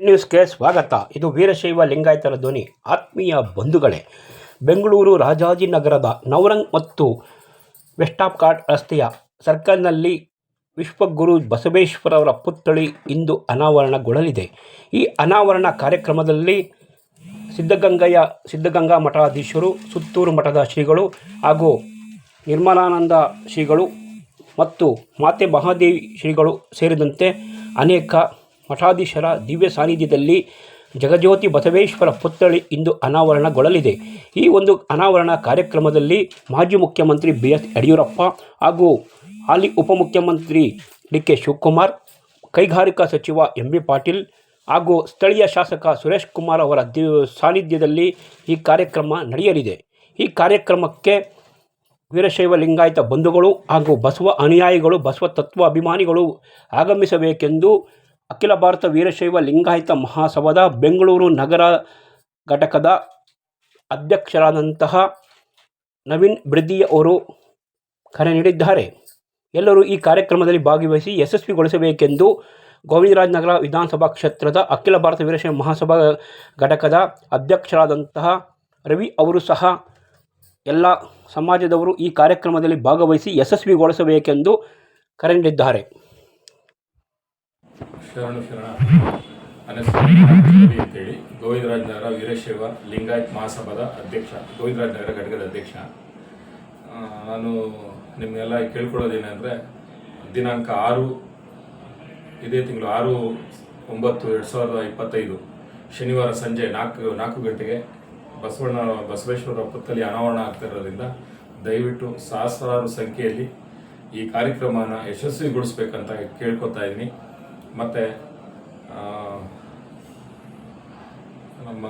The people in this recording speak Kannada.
ನ್ಯೂಸ್ಗೆ ಸ್ವಾಗತ. ಇದು ವೀರಶೈವ ಲಿಂಗಾಯತರ ಧ್ವನಿ. ಆತ್ಮೀಯ ಬಂಧುಗಳೇ, ಬೆಂಗಳೂರು ರಾಜಾಜಿನಗರದ ನವರಂಗ್ ಮತ್ತು ವೆಸ್ಟ್ ಆಫ್ ಕಾಟ್ ರಸ್ತೆಯ ಸರ್ಕಲ್ನಲ್ಲಿ ವಿಶ್ವಗುರು ಬಸವೇಶ್ವರವರ ಪುತ್ಥಳಿ ಇಂದು ಅನಾವರಣಗೊಳ್ಳಲಿದೆ. ಈ ಅನಾವರಣ ಕಾರ್ಯಕ್ರಮದಲ್ಲಿ ಸಿದ್ಧಗಂಗಯ್ಯ ಸಿದ್ಧಗಂಗಾ ಮಠಾಧೀಶರು, ಸುತ್ತೂರು ಮಠದ ಶ್ರೀಗಳು ಹಾಗೂ ನಿರ್ಮಲಾನಂದ ಶ್ರೀಗಳು ಮತ್ತು ಮಾತೆ ಮಹಾದೇವಿ ಶ್ರೀಗಳು ಸೇರಿದಂತೆ ಅನೇಕ ಮಠಾಧೀಶರ ದಿವ್ಯ ಸಾನ್ನಿಧ್ಯದಲ್ಲಿ ಜಗಜ್ಯೋತಿ ಬಸವೇಶ್ವರ ಪುತ್ಥಳಿ ಇಂದು ಅನಾವರಣಗೊಳ್ಳಲಿದೆ. ಈ ಒಂದು ಅನಾವರಣ ಕಾರ್ಯಕ್ರಮದಲ್ಲಿ ಮಾಜಿ ಮುಖ್ಯಮಂತ್ರಿ ಬಿ ಎಸ್ ಯಡಿಯೂರಪ್ಪ ಹಾಗೂ ಹಾಲಿ ಉಪಮುಖ್ಯಮಂತ್ರಿ ಡಿ ಕೆ ಶಿವಕುಮಾರ್, ಕೈಗಾರಿಕಾ ಸಚಿವ ಎಂ ಬಿ ಪಾಟೀಲ್ ಹಾಗೂ ಸ್ಥಳೀಯ ಶಾಸಕ ಸುರೇಶ್ ಕುಮಾರ್ ಅವರ ದಿ ಸಾನ್ನಿಧ್ಯದಲ್ಲಿ ಈ ಕಾರ್ಯಕ್ರಮ ನಡೆಯಲಿದೆ. ಈ ಕಾರ್ಯಕ್ರಮಕ್ಕೆ ವೀರಶೈವ ಲಿಂಗಾಯತ ಬಂಧುಗಳು ಹಾಗೂ ಬಸವ ಅನುಯಾಯಿಗಳು, ಬಸವ ತತ್ವ ಅಭಿಮಾನಿಗಳು ಆಗಮಿಸಬೇಕೆಂದು ಅಖಿಲ ಭಾರತ ವೀರಶೈವ ಲಿಂಗಾಯತ ಮಹಾಸಭಾದ ಬೆಂಗಳೂರು ನಗರ ಘಟಕದ ಅಧ್ಯಕ್ಷರಾದಂತಹ ನವೀನ್ ಬ್ರಿದ್ದಿ ಅವರು ಕರೆ ನೀಡಿದ್ದಾರೆ. ಎಲ್ಲರೂ ಈ ಕಾರ್ಯಕ್ರಮದಲ್ಲಿ ಭಾಗವಹಿಸಿ ಯಶಸ್ವಿಗೊಳಿಸಬೇಕೆಂದು ಗೋವಿಂದರಾಜನಗರ ವಿಧಾನಸಭಾ ಕ್ಷೇತ್ರದ ಅಖಿಲ ಭಾರತ ವೀರಶೈವ ಮಹಾಸಭಾ ಘಟಕದ ಅಧ್ಯಕ್ಷರಾದಂತಹ ರವಿ ಅವರು ಸಹ ಎಲ್ಲ ಸಮಾಜದವರು ಈ ಕಾರ್ಯಕ್ರಮದಲ್ಲಿ ಭಾಗವಹಿಸಿ ಯಶಸ್ವಿಗೊಳಿಸಬೇಕೆಂದು ಕರೆ ನೀಡಿದ್ದಾರೆ. ಶರಣು ಶರಣ ರವಿ ಅಂತೇಳಿ ಗೋವಿಂದರಾಜ್ ನಗರ ವೀರಶೈವ ಲಿಂಗಾಯತ್ ಮಹಾಸಭಾದ ಅಧ್ಯಕ್ಷ ಗೋವಿಂದರಾಜ್ ನಗರ ಘಟಕದ ಅಧ್ಯಕ್ಷ. ನಾನು ನಿಮಗೆಲ್ಲ ಕೇಳ್ಕೊಳ್ಳೋದೇನೆಂದರೆ ದಿನಾಂಕ ಆರು, ಇದೇ ತಿಂಗಳು ಆರು ಒಂಬತ್ತು ಎರಡು ಸಾವಿರದ ಇಪ್ಪತ್ತೈದು, ಶನಿವಾರ ಸಂಜೆ ನಾಲ್ಕು ನಾಲ್ಕು ಗಂಟೆಗೆ ಬಸವಣ್ಣ ಬಸವೇಶ್ವರ ಪುತ್ತಲಿ ಅನಾವರಣ ಆಗ್ತಿರೋದ್ರಿಂದ ದಯವಿಟ್ಟು ಸಹಸ್ರಾರು ಸಂಖ್ಯೆಯಲ್ಲಿ ಈ ಕಾರ್ಯಕ್ರಮನ ಯಶಸ್ವಿಗೊಳಿಸ್ಬೇಕಂತ ಕೇಳ್ಕೊತಾ ಇದ್ದೀನಿ. ಮತ್ತು ನಮ್ಮ